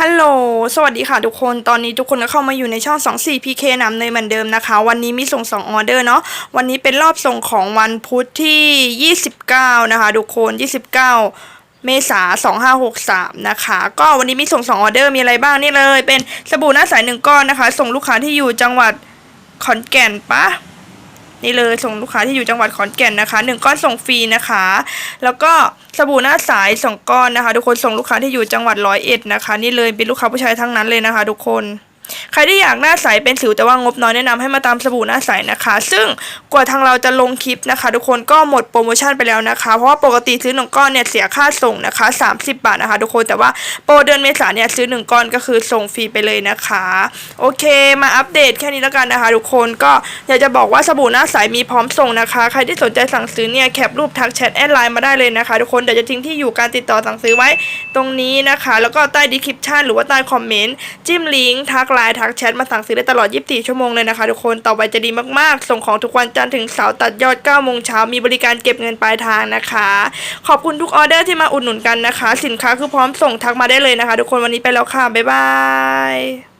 ฮัลโหล สวัสดีค่ะทุกคน ตอนนี้ทุกคนก็เข้ามาอยู่ในช่อง 24 PK นำเนยเหมือนเดิมนะคะ วันนี้มีส่ง 2 ออเดอร์เนาะ วันนี้เป็นรอบส่งของวันพุธที่ 29 นะคะทุกคน 29 เมษา2563 นะคะ ก็วันนี้มีส่ง 2 ออเดอร์ มีอะไรบ้างนี่เลย เป็นสบู่หน้าใสหนึ่งก้อนนะคะ ส่งลูกค้าที่อยู่จังหวัดขอนแก่นปะ นี่เลยส่งลูกค้าที่อยู่จังหวัดขอนแก่นนะคะหนึ่งก้อนส่งฟรีนะคะ แล้วก็สบู่หน้าสายสองก้อนนะคะ ทุกคนส่งลูกค้าที่อยู่จังหวัดร้อยเอ็ดนะคะ นี่เลยเป็นลูกค้าผู้ชายทั้งนั้นเลยนะคะ ทุกคน ใครที่อยากหน้าใสเป็นสิวแต่ว่างบน้อยแนะนำให้มาตามสบู่หน้าใสนะคะ ซึ่งกว่าทางเราจะลงคลิปนะคะ ทุกคนก็หมดโปรโมชั่นไปแล้วนะคะ เพราะว่าปกติซื้อหนึ่งก้อนเนี่ยเสียค่าส่งนะคะ 30 บาทนะคะ ทุกคนแต่ว่าโปรเดือนเมษาเนี่ยซื้อหนึ่งก้อนก็คือส่งฟรีไปเลยนะคะ โอเคมาอัปเดตแค่นี้แล้วกันนะคะ ทุกคนก็อยากจะบอกว่าสบู่หน้าใสมีพร้อมส่งนะคะ ใครที่สนใจสั่งซื้อเนี่ยแคปรูปทักแชทแอดไลน์มาได้เลยนะคะ ทุกคนเดี๋ยวจะทิ้งที่อยู่การติดต่อสั่งซื้อไว้ตรงนี้นะคะ แล้วก็ใต้ดีคริปชั่นหรือว่าใต้คอมเมนต์จิ้มลิงก์ทักไลน์ทักแชทมาสั่งซื้อได้ตลอด 24 ชั่วโมงเลยนะคะทุกคนต่อไปจะดีมากๆ ส่งของทุกวันจันทร์ถึงเสาร์ตัดยอด9โมงเช้ามีบริการเก็บเงินปลายทางนะคะ ขอบคุณทุกออเดอร์ที่มาอุดหนุนกันนะคะ สินค้าคือพร้อมส่งทักมาได้เลยนะคะ ทุกคนวันนี้ไปแล้วค่ะบ๊ายบาย